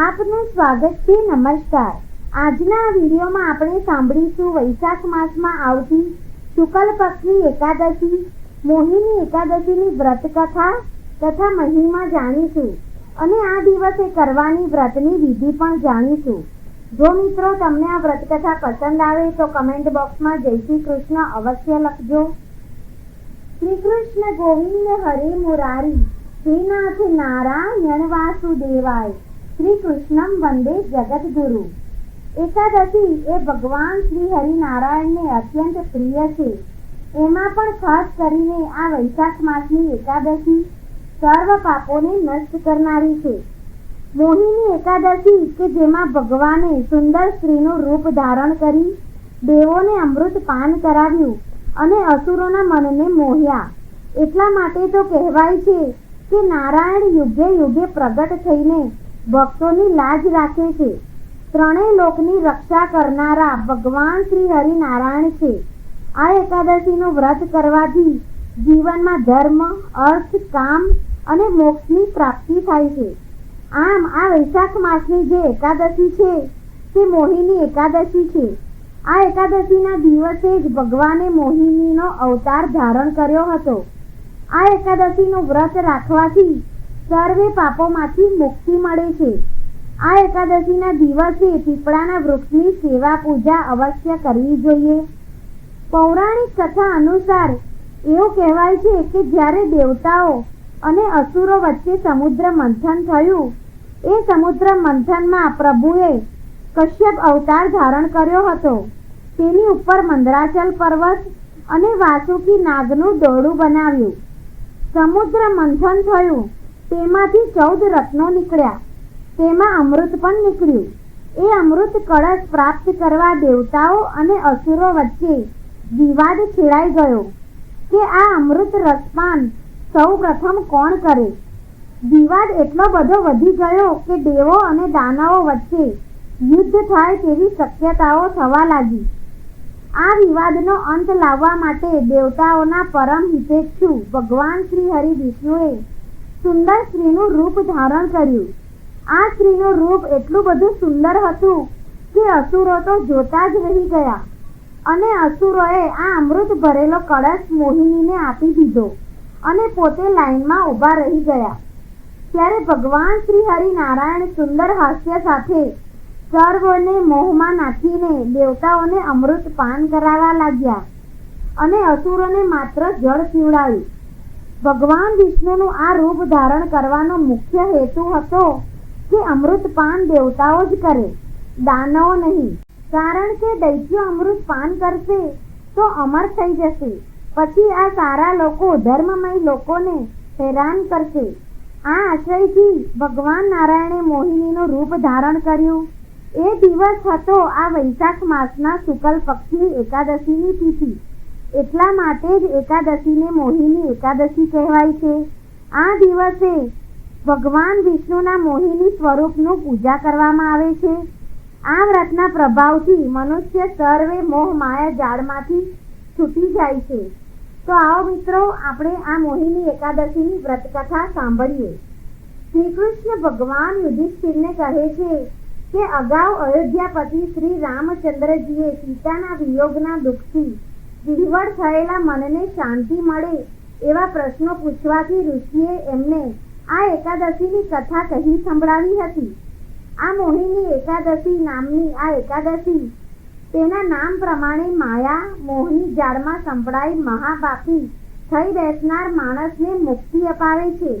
આપનું સ્વાગત છે, નમસ્કાર. આજના વિડીયોમાં આપણે સાંભળીશું વૈશાખ માસમાં આવતી શુકલ પક્ષની એકાદશી, મોહિની એકાદશીની વ્રત કથા તથા મહિમા જાણીશું. અને આ દિવસે કરવાની વ્રતની વિધિ પણ જાણીશું. જો મિત્રો તમને આ વ્રત કથા પસંદ આવે તો કમેન્ટ બોક્સમાં જય શ્રી કૃષ્ણ અવશ્ય લખજો. શ્રી કૃષ્ણ ગોવિંદ હરે મુરારી, શ્રીનાથ નારાયણ વાસુદેવાય. શ્રી કૃષ્ણમ વંદે જગદગુરુ. એકાદશી એ ભગવાન શ્રી હરિનારાયણને અત્યંત પ્રિય છે. એમાં પણ ખાસ કરીને આ વૈશાખ માસની એકાદશી સર્વ પાપોને નષ્ટ કરનારી છે. મોહિની એકાદશી કે જેમાં ભગવાને સુંદર સ્ત્રીનું રૂપ ધારણ કરી, દેવોને અમૃત પાન કરાવ્યું અને અસુરોના મનને મોહ્યા. એટલા માટે તો કહેવાય છે કે નારાયણ યુગે યુગે પ્રગટ થઈને ભક્તોની લાજ રાખે છે. ત્રણેય લોકની રક્ષા કરનારા ભગવાન શ્રી હરિનારાયણ છે. આ એકાદશીનું વ્રત કરવાથી જીવનમાં ધર્મ, અર્થ, કામ અને મોક્ષની પ્રાપ્તિ થાય છે. આમ આ વૈશાખ માસની જે એકાદશી છે, તે મોહિની એકાદશી છે. આ એકાદશીના દિવસે જ ભગવાને મોહિનીનો અવતાર ધારણ કર્યો હતો. આ એકાદશીનું વ્રત રાખવાથી સર્વે પાપોમાંથી મુક્તિ મળે છે. આ એકાદશીના દિવસે પીપળાના વૃક્ષની સેવા પૂજા અવશ્ય કરવી જોઈએ. પૌરાણિક કથા અનુસાર એવું કહેવાય છે કે જ્યારે દેવતાઓ અને અસુરો વચ્ચે સમુદ્ર મંથન થયું, એ સમુદ્ર મંથનમાં પ્રભુએ કશ્યપ અવતાર ધારણ કર્યો હતો. તેની ઉપર મંદરાચલ પર્વત અને વાસુકી નાગનું દોરડું બનાવ્યું. સમુદ્ર મંથન થયું તેમાંથી ચૌદ રત્નો નીકળ્યા. તેમાં અમૃત પણ નીકળ્યું. એ અમૃત કળશ પ્રાપ્ત કરવા દેવતાઓ અને અસુરો વચ્ચે વિવાદ છેડાઈ ગયો કે આ અમૃત રસપાન સૌ પ્રથમ કોણ કરે? વિવાદ એટલો બધો વધી ગયો કે દેવો અને દાનવો વચ્ચે યુદ્ધ થાય તેવી શક્યતાઓ થવા લાગી. આ વિવાદનો અંત લાવવા માટે દેવતાઓના પરમ હિતેચ્છુ ભગવાન શ્રી હરિ વિષ્ણુએ સુંદર સ્ત્રીનું રૂપ ધારણ કર્યું. આ સ્ત્રીનું રૂપ એટલું બધું સુંદર હતું કે અસુરો તો જોતા જ રહી ગયા. અને અસુરોએ આ અમૃત ભરેલો કળશ મોહિનીને આપી દીધો અને પોતે લાઈનમાં ઊભા રહી ગયા. ત્યારે ભગવાન શ્રી હરિનારાયણ સુંદર હાસ્ય સાથે સર્વને મોહમાં નાખીને દેવતાઓને અમૃત પાન કરાવવા લાગ્યા અને અસુરોને માત્ર જળ પીવડાવ્યું. ભગવાન વિષ્ણુનું આ રૂપ ધારણ કરવાનો મુખ્ય હેતુ હતો કે અમૃત પાન દેવતાઓ જ કરે. દાનવો નહીં. કારણ કે દૈત્યો અમૃત પાન કરશે તો અમર થઈ જશે. પછી આ સારા લોકો, ધર્મમય લોકોને હેરાન કરશે. આ આશ્રયથી ભગવાન નારાયણે મોહિનીનું રૂપ ધારણ કર્યું. એ દિવસ હતો આ વૈશાખ માસના શુકલ પક્ષની એકાદશીની તિથિ. એટલા માટે જ એકાદશીને મોહિની એકાદશી કહેવાય છે. આ દિવસે ભગવાન વિષ્ણુના મોહિની સ્વરૂપનું પૂજા કરવામાં આવે છે. આ વ્રતના પ્રભાવથી મનુષ્ય સર્વે મોહ માયા જાળમાંથી છૂટી જાય છે. તો આવો મિત્રો, આપણે આ મોહિની એકાદશીની વ્રત કથા સાંભળીએ. શ્રી કૃષ્ણ ભગવાન યુધિષ્ઠિરને કહે છે કે અગાઉ અયોધ્યાપતિ શ્રી રામચંદ્રજીએ સીતાના વિયોગના દુઃખથી વિહવળ થયેલા મનને શાંતિ મળે એવા પ્રશ્નો પૂછવાથી ઋષિએ એમને આ એકાદશીની કથા કહી સંભળાવી હતી. આ મોહિની એકાદશી નામની આ એકાદશી તેના નામ પ્રમાણે માયા મોહની જાળમાં સંભળાઈ મહાપાપી થઈ બેસનાર માણસને મુક્તિ અપાવે છે.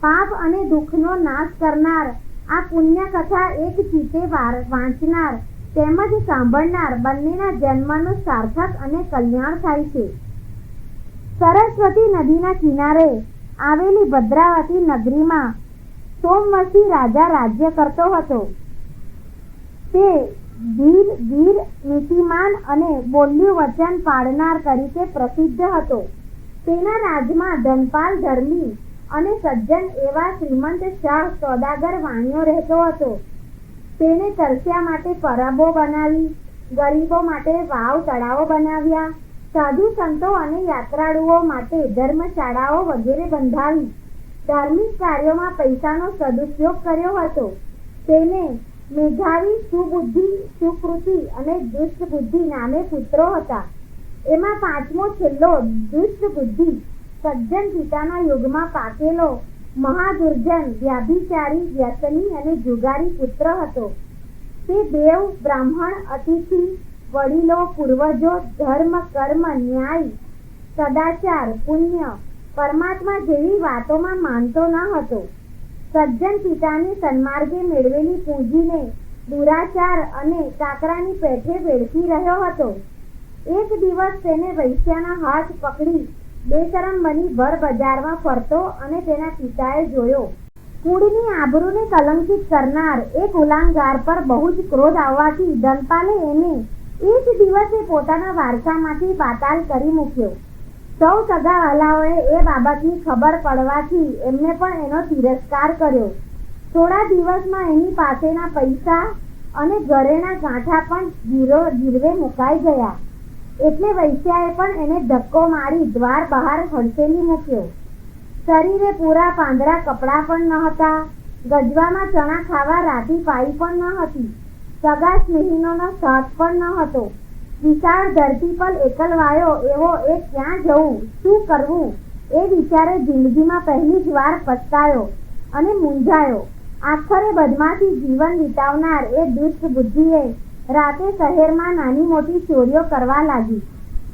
પાપ અને દુઃખનો નાશ કરનાર આ પુણ્ય કથા એક ચીતે વાંચનાર તેમજ સાંભળનાર બંનેના જન્મનું સાર્થક અને કલ્યાણ થાય છે. સરસ્વતી નદીના કિનારે આવેલી ભદ્રાવતી નગરીમાં સોમવંશી રાજા રાજ્ય કરતો હતો. તે ધીર ધીર, નીતિમાન અને બોલ્યું વચન પાડનાર તરીકે પ્રસિદ્ધ હતો. તેના રાજમાં ધનપાલ ધર્મી અને સજ્જન એવા શ્રીમંત શાહ સોદાગર વાણિયો રહેતો હતો. તેને તરસ્યા માટે પરબો બનાવી, ગરીબો માટે વાવ તળાવો બનાવ્યા, સાધુ સંતો અને યાત્રાળુઓ માટે ધર્મશાળાઓ વગેરે બંધાવી. ધાર્મિક કાર્યોમાં પૈસાનો સદુપયોગ કર્યો હતો. તેને મેધાવી સુબુદ્ધિ, સુકૃતિ અને દુષ્ટ બુદ્ધિ નામે પુત્રો હતા. એમાં પાંચમો છેલ્લો દુષ્ટ બુદ્ધિ સજ્જન પિતાના યુગમાં પાકેલો મહાદુર્જન વ્યાભિચારી, વ્યસની અને જુગારી પુત્ર હતો. તે દેવ બ્રાહ્મણ અતિથિ, વડીલો, પૂર્વજો, ધર્મ, કર્મ, ન્યાય, સદાચાર, પુણ્ય, પરમાત્મા જેવી વાતોમાં માનતો ન હતો. સજ્જન પિતાની સન્માર્ગે મેળવેલી પૂંજીને દુરાચાર અને કાકરાની પેઠે વેડફી રહ્યો હતો. એક દિવસ તેને વૈશ્યાના હાથ પકડી બેશરમ બની ભર બજારમાં ફરતો અને તેના પિતાએ જોયો, કુળની આબરૂને કલંકિત કરનાર એ ગુલામગાર પર બહુ જ ક્રોધ આવવાથી ધનપાલે એને એ જ દિવસે પોતાના વારસામાંથી પાતાલ કરી મૂક્યો. સૌ સગા વાલાઓએ એ બાબતની ખબર પડવાથી એમને પણ એનો તિરસ્કાર કર્યો. થોડા દિવસમાં એની પાસેના પૈસા અને ઘરેણા ગાંઠા પણ ગીરો ગીરવે મુકાઈ ગયા. એટલે વૈશ્યાએ પણ એને ધક્કો મારી દ્વાર બહાર હડસેલી મૂક્યો. શરીરે પૂરા પાંદરા કપડાં પણ ન હતા. ગજવામાં ચણા ખાવા રાતી પાઈ પણ ન હતી. સગા સ્નેહીનોનો સાથ પણ ન હતો. વિશાળ ધરતી પર એકલવાયો એવો એ ક્યાં જવું? શું કરવું? એ વિચારે જિંદગીમાં પહેલી જ વાર પસ્તાયો અને મૂંઝાયો. આખરે બદમાથી જીવન વિતાવનાર એ દુષ્ટ બુદ્ધિએ રાતે શહેરમાં નાની મોટી ચોરીઓ કરવા લાગી.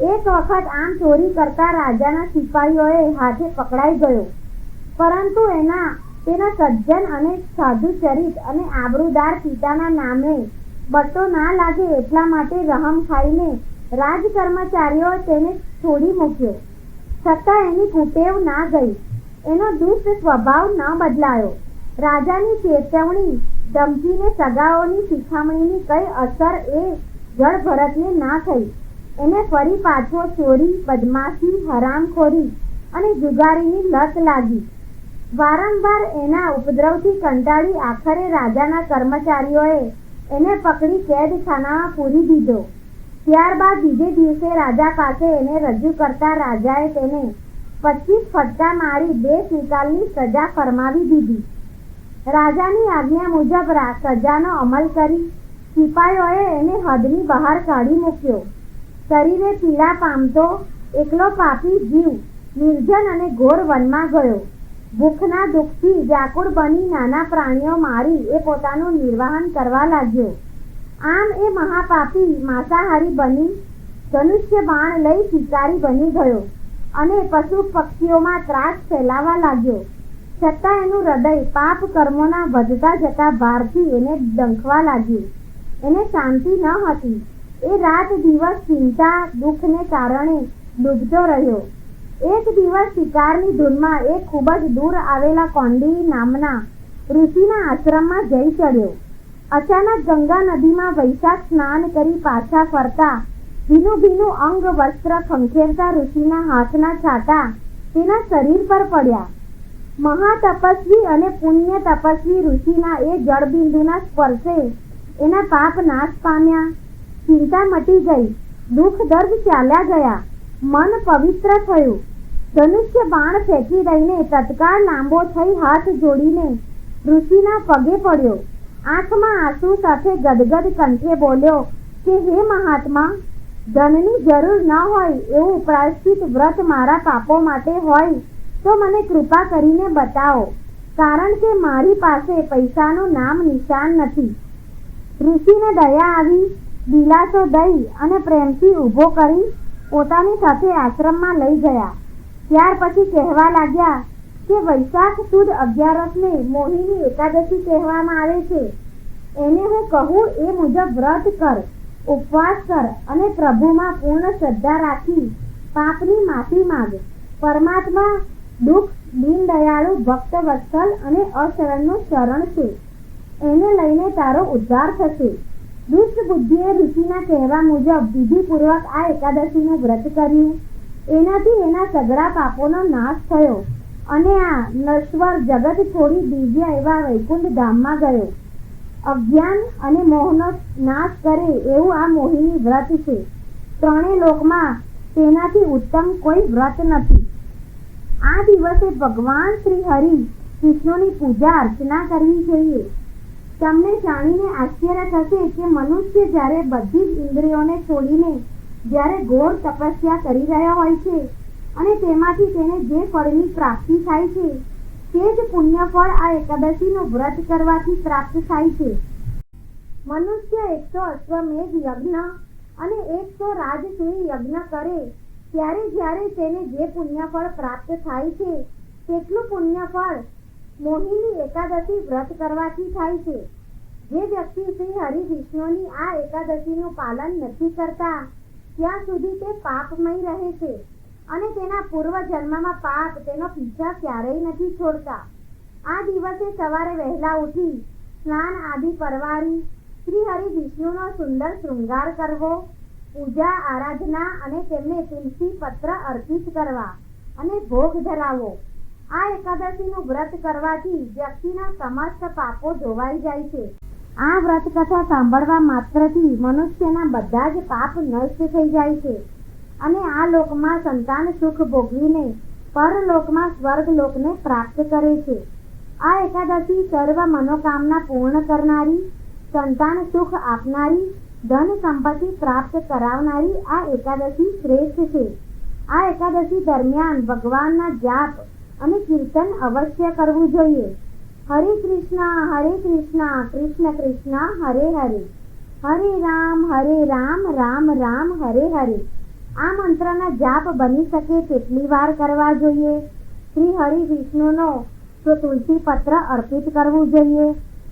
એક વખત આમ ચોરી કરતા રાજાના સિપાહીઓએ હાથે પકડાઈ ગયો. પરંતુ એના, તેના સજ્જન અને સાધુ ચરિત અને આબરૂદાર પિતાના નામે બટ્ટો ના લાગે એટલા માટે રહમ ખાઈને રાજ કર્મચારીઓએ તેને છોડી મૂક્યો. છતાં એની કુટેવ ના ગઈ. એનો દુષ્ટ સ્વભાવ ન બદલાયો. રાજાની ચેતવણી ધમકીને સગાઓની શિખામણીની કઈ અસર એ જળ ભરતને ના થઈ. એને ફરી પાછો ચોરી, બદમાશી, હરામખોરી અને જુગારીની લત લાગી. વારંવાર એના ઉપદ્રવથી કંટાળી આખરે રાજાના કર્મચારીઓએ એને પકડી કેદખાનામાં પૂરી દીધો. ત્યારબાદ બીજે દિવસે રાજા પાસે એને રજૂ કરતા રાજાએ તેને પચીસ ફટકા મારી બે નિકાલની સજા ફરમાવી દીધી. રાજાની આજ્ઞા મુજબ સજાનો અમલ કરી સિપાહીઓએ એને હદની બહાર કાઢી મૂક્યો. શરીરે પીડા પામતો, એકલો પાપી જીવ, નિર્જન અને ઘોર વનમાં ગયો. ભૂખના દુઃખથી વ્યાકુળ બની નાના પ્રાણીઓ મારી એ પોતાનું નિર્વાહન કરવા લાગ્યો. આમ એ મહાપાપી માંસાહારી બની, ધનુષ્ય બાણ લઈ શિકારી બની ગયો અને પશુ પક્ષીઓમાં ત્રાસ ફેલાવા લાગ્યો. છતાં એનું હૃદય પાપ કર્મોના વધતા જતા ભારથી એને ડંખવા લાગ્યું. એને શાંતિ ન હતી. એ રાત દિવસ ચિંતા, દુઃખને કારણે ડૂબતો રહ્યો. એક દિવસ શિકારની ધૂનમાં એ ખૂબ જ દૂર આવેલા કોંડી નામના ઋષિના આશ્રમમાં જઈ ચડ્યો. અચાનક ગંગા નદીમાં વૈશાખ સ્નાન કરી પાછા ફરતા ભીનું ભીનું અંગ વસ્ત્ર ખંખેરતા ઋષિના હાથના છાંટા તેના શરીર પર પડ્યા. મહાતપસ્વી અને પુણ્ય તપસ્વી ઋષિના એ જળબિંદુના સ્પર્શે. એના પાપ નાશ પામ્યા. ચિંતા મટી ગઈ. દુઃખ દર્દ ચાલ્યા ગયા. મન પવિત્ર થયું. ધનુષ્ય બાણ ફેંકી દઈને તત્કાળ લાંબો થઈ હાથ જોડીને ઋષિના પગે પડ્યો. આંખમાં આંસુ સાથે ગદગદ કંઠે બોલ્યો કે, હે મહાત્મા, ધનની જરૂર ન હોય એવું પ્રાયશ્ચિત વ્રત મારા પાપો માટે હોય. તો મને કૃપા કરીને બતાવો, કારણ કે મારી પાસે પૈસાનું નામ નિશાન નથી. ઋષિને દયા આવી દિલાસો દઈ અને પ્રેમથી ઊભો કરી પોતાની સાથે આશ્રમમાં લઈ ગયા. ત્યાર પછી કહેવા લાગ્યા કે વૈશાખ સુદ અગિયારસને મોહિની એકાદશી કહેવામાં આવે છે. એને હું કહું એ મુજબ વ્રત કર, ઉપવાસ કર અને પ્રભુમાં પૂર્ણ શ્રદ્ધા રાખી પાપની માફી માંગ. પરમાત્મા દુઃખ, દીનદયાળુ ભક્ત વત્સલ અને અશરણનું શરણ છે. એને લઈને તારો ઉદ્ધાર થશે. દુષ્ટ બુદ્ધિએ ઋષિના કહેવા મુજબ વિધિપૂર્વક આ એકાદશીનું વ્રત કર્યું. એનાથી એના સગળા પાપોનો નાશ થયો અને આ નશ્વર જગત છોડી દિવ્ય એવા વૈકુંઠ ધામમાં ગયો. અજ્ઞાન અને મોહનો નાશ કરે એવું આ મોહિની વ્રત છે. ત્રણેય લોકમાં તેનાથી ઉત્તમ કોઈ વ્રત નથી. આ દિવસે ભગવાન શ્રી હરિ કૃષ્ણની પૂજા અર્ચના કરવી જોઈએ. તમને જાણીને આશ્ચર્ય થશે કે મનુષ્ય જ્યારે બધી જ ઇન્દ્રિયોને છોડીને જ્યારે ઘોર તપસ્યા કરી રહ્યા હોય છે અને તેમાંથી તેને જે ફળની પ્રાપ્તિ થાય છે, તે જ પુણ્ય ફળ આ એકાદશીનું વ્રત કરવાથી પ્રાપ્ત થાય છે. મનુષ્ય એકસો અશ્વમેઘ યજ્ઞ અને એકસો રાજસૂય યજ્ઞ કરે ત્યારે જ્યારે તેને જે પુણ્યફળ પ્રાપ્ત થાય છે, તેટલું પુણ્યફળ મોહિની એકાદશી વ્રત કરવાથી થાય છે. જે વ્યક્તિ શ્રી હરિ વિષ્ણુની આ એકાદશીનું પાલન નથી કરતા, ત્યાં સુધી તે પાપમય રહે છે અને તેના પૂર્વ જન્મમાં પાપ તેનો પીછા ક્યારેય નથી છોડતા. આ દિવસે સવારે વહેલા ઉઠી સ્નાન આદિ પરવારી શ્રી હરિ વિષ્ણુનો સુંદર શૃંગાર કરવો પૂજા, આરાધના અને તેમને તુલસી પત્ર અર્પિત કરવા અને ભોગ ધરાવવો આ એકાદશીનું વ્રત કરવાથી વ્યક્તિના સમસ્ત પાપો ધોવાઈ જાય છે. આ વ્રત કથા સાંભળવા માત્રથી મનુષ્યના બધા જ પાપ નષ્ટ થઈ જાય છે. અને આ લોકમાં સંતાન સુખ ભોગવીને પરલોકમાં સ્વર્ગ લોકને પ્રાપ્ત કરે છે. આ એકાદશી સર્વ મનોકામના પૂર્ણ કરનારી, સંતાન સુખ આપનારી ધન સંપત્તિ પ્રાપ્ત કરાવનારી આ એકાદશી શ્રેષ્ઠ છે. આ એકાદશી દરમિયાન ભગવાનના જાપ અને કીર્તન અવશ્ય કરવું જોઈએ. હરે કૃષ્ણ હરે કૃષ્ણ કૃષ્ણ કૃષ્ણ, હરે હરે. હરે રામ હરે રામ રામ રામ, હરે હરે. આ મંત્રના જાપ બની શકે તેટલી વાર કરવા જોઈએ. શ્રી હરિ વિષ્ણુનો તો તુલસી પત્ર અર્પિત કરવું જોઈએ.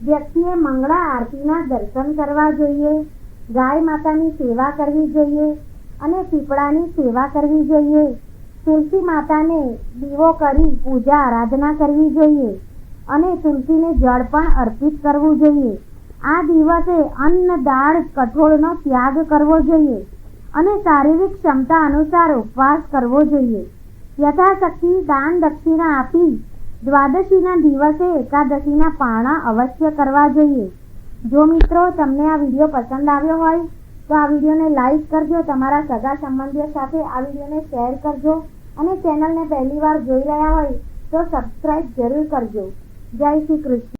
વ્યક્તિએ મંગળા આરતીના દર્શન કરવા જોઈએ. ગાય માતાની સેવા કરવી જોઈએ અને પીપળાની સેવા કરવી જોઈએ. તુલસી માતાને દીવો કરી પૂજા આરાધના કરવી જોઈએ અને તુલસીને જળ પણ અર્પિત કરવું જોઈએ. આ દિવસે અન્ન, દાળ, કઠોળનો ત્યાગ કરવો જોઈએ અને શારીરિક ક્ષમતા અનુસાર ઉપવાસ કરવો જોઈએ. યથાશક્તિ દાન દક્ષિણા આપી દ્વાદશીના દિવસે એકાદશીના પારણા અવશ્ય કરવા જોઈએ. જો મિત્રો તમને આ વીડિયો પસંદ આવ્યો હોય, તો આ વિડીયોને લાઈક કરજો, તમારા સગા સંબંધીઓ સાથે આ વિડીયોને શેર કરજો અને ચેનલને પહેલીવાર જોઈ રહ્યા હોય તો સબસ્ક્રાઈબ જરૂર કરજો. જય શ્રી કૃષ્ણ.